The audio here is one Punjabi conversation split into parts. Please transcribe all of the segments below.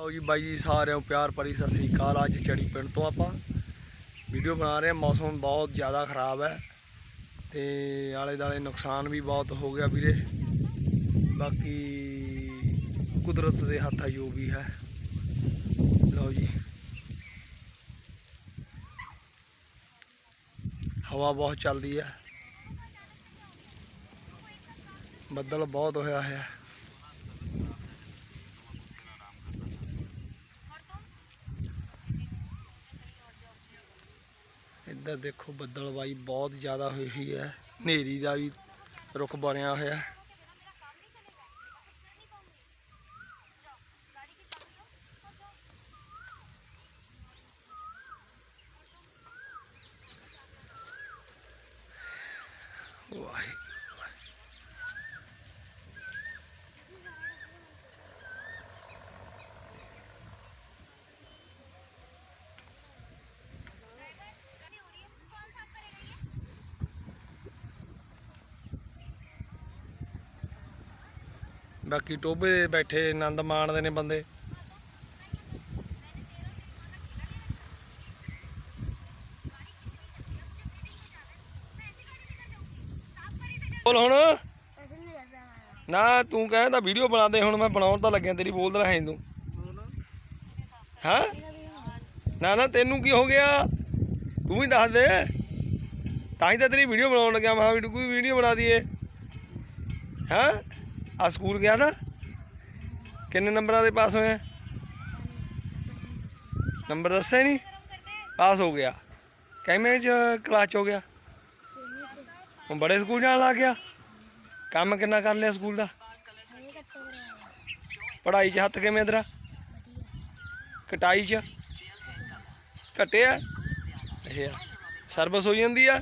ਲਓ ਜੀ ਬਾਈ ਜੀ, ਸਾਰਿਆਂ ਨੂੰ ਪਿਆਰ ਭਰੀ ਸਤਿ ਸ੍ਰੀ ਅਕਾਲ। ਅੱਜ ਚੜੀ ਪਿੰਡ ਤੋਂ ਆਪਾਂ। ਵੀਡੀਓ ਬਣਾ ਰਹੇ ਹਾਂ, ਮੌਸਮ ਬਹੁਤ ਜ਼ਿਆਦਾ ਖਰਾਬ ਹੈ ਤੇ ਆਲੇ ਦਾਲੇ ਨੁਕਸਾਨ ਵੀ ਬਹੁਤ ਹੋ ਗਿਆ ਵੀਰੇ। ਬਾਕੀ ਕੁਦਰਤ ਦੇ ਹੱਥ ਆ ਜੋ ਵੀ ਹੈ। ਲਓ ਜੀ। ਹਵਾ ਬਹੁਤ ਚੱਲਦੀ ਹੈ। ਬੱਦਲ ਬਹੁਤ ਹੋਇਆ ਹੈ। ਇੱਧਰ ਦੇਖੋ ਬੱਦਲਬਾਈ ਬਹੁਤ ਜ਼ਿਆਦਾ ਹੋਈ ਹੋਈ ਹੈ। ਹਨੇਰੀ ਦਾ ਵੀ ਰੁਖ ਬਣਿਆ ਹੋਇਆ ਹੈ। ਵਾਹਿਗੁਰੂ। ਬਾਕੀ ਟੋਬੇ ਬੈਠੇ, ਆਨੰਦ ਮਾਣਦੇ ਨੇ ਬੰਦੇ। ਬੋਲ ਹੁਣ। ਨਾ, ਤੂੰ ਕਹਿੰਦਾ ਵੀਡੀਓ ਬਣਾ ਦੇ ਹੁਣ ਮੈਂ ਬਣਾਉਣ ਤਾਂ ਲੱਗਿਆ, ਤੇਰੀ ਬੋਲਦਾ ਹੈ ਤੂੰ। ਹਾਂ? ਨਾ ਨਾ, ਤੈਨੂੰ ਕੀ ਹੋ ਗਿਆ? ਤੂੰ ਵੀ ਦੱਸ ਦੇ। ਤਾਂ ਹੀ ਤਾਂ ਤੇਰੀ ਵੀਡੀਓ ਬਣਾਉਣ ਲੱਗਿਆ, ਮੈਂ ਵੀ ਕੋਈ ਵੀਡੀਓ ਬਣਾ ਦਈਏ। ਹਾਂ? ਆ ਸਕੂਲ ਗਿਆ ਨਾ? ਕਿੰਨੇ ਨੰਬਰਾਂ ਦੇ ਪਾਸ ਹੋਇਆ? ਨੰਬਰ ਦੱਸਿਆ ਨਹੀਂ? ਪਾਸ ਹੋ ਗਿਆ। ਕਿਵੇਂ ਚ ਕਲਾਸ ਚ ਹੋ ਗਿਆ? ਹੁਣ ਬੜੇ ਸਕੂਲ ਜਾਣ ਲੱਗ ਗਿਆ? ਕੰਮ ਕਿੰਨਾ ਕਰ ਲਿਆ ਸਕੂਲ ਦਾ? ਪੜ੍ਹਾਈ 'ਚ ਹੱਥ ਕਿਵੇਂ ਤੇਰਾ? ਕਟਾਈ 'ਚ? ਘਟਿਆ? ਅੱਛਾ। ਸਰਵਿਸ ਹੋ ਜਾਂਦੀ ਆ?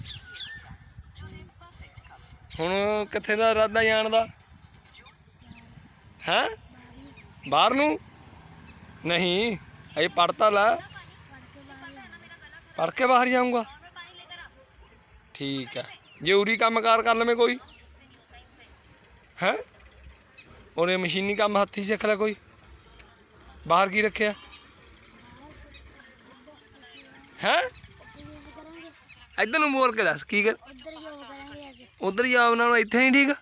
ਹੁਣ ਕਿੱਥੇ ਦਾ ਇਰਾਦਾ ਜਾਣ ਦਾ? ਹੈਂ? ਬਾਹਰ ਨੂੰ? ਨਹੀਂ ਅਜੇ ਪੜਤਾ ਲਾ। ਪੜ ਕੇ ਬਾਹਰ ਜਾਊਂਗਾ। ਠੀਕ ਹੈ। ਜੇ ਉਰੀ ਕੰਮਕਾਰ ਕਰ ਲਵੇਂ ਕੋਈ। ਹੈ? ਉਹਨੇ ਮਸ਼ੀਨੀ ਕੰਮ ਹੱਥੀ ਸਿੱਖ ਲੈ ਕੋਈ। ਬਾਹਰ ਕੀ ਰੱਖਿਆ? ਹੈ? ਇੱਧਰ ਨੂੰ ਮੋੜ ਕੇ ਦੱਸ ਕੀ ਕਰ? ਉਧਰ ਜੋ ਕਰਾਂਗੇ ਉਧਰ ਜਾਵ ਨਾਲ ਇੱਥੇ ਨਹੀਂ ਠੀਕ?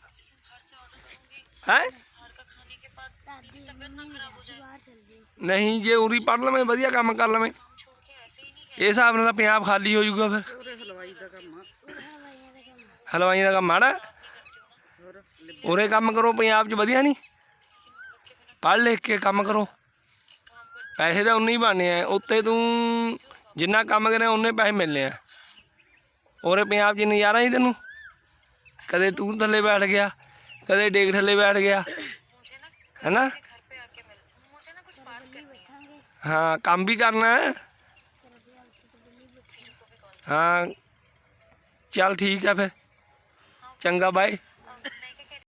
ਹੈ ਦਾਦੀ ਮੰਮੀ ਨੇ ਕਿਹਾ ਬਾਹਰ ਚੱਲ ਜਿਓ ਨਹੀਂ ਜੇ ਉਰੀ ਪੜ ਲਵੇਂ ਵਧੀਆ ਕੰਮ ਕਰ ਲਵੇਂ। ਇਹ ਹਿਸਾਬ ਨਾਲ ਤਾਂ ਪੰਜਾਬ ਖਾਲੀ ਹੋ ਜਾਊਗਾ ਫਿਰ। ਹਲਵਾਈਆਂ ਦਾ ਕੰਮ ਹਲਵਾਈਆਂ ਦਾ ਕੰਮ ਮਾੜਾ? ਉਰੇ ਕੰਮ ਕਰੋ ਪੰਜਾਬ 'ਚ ਵਧੀਆ ਨਹੀਂ ਪੜ੍ਹ ਲਿਖ ਕੇ ਕੰਮ ਕਰੋ। ਪੈਸੇ ਤਾਂ ਉਨੇ ਹੀ ਬਣਨੇ ਆ। ਉੱਤੇ ਤੂੰ ਜਿੰਨਾ ਕੰਮ ਕਰਿਆ ਉਨੇ ਪੈਸੇ ਮਿਲਨੇ ਆ। ਉਰੇ ਪੰਜਾਬ 'ਚ ਨਜ਼ਾਰਾ ਹੀ ਤੈਨੂੰ। ਕਦੇ ਤੂੰ ਥੱਲੇ ਬੈਠ ਗਿਆ ਕਦੇ ਡੇਗ ਥੱਲੇ ਬੈਠ ਗਿਆ। ਹੈਨਾ? ਬੈਠਾਂਗੇ ਹਾਂ। ਕੰਮ ਵੀ ਕਰਨਾ ਹੈ। ਹਾਂ ਚੱਲ ਠੀਕ ਹੈ ਫਿਰ। ਚੰਗਾ ਬਾਏ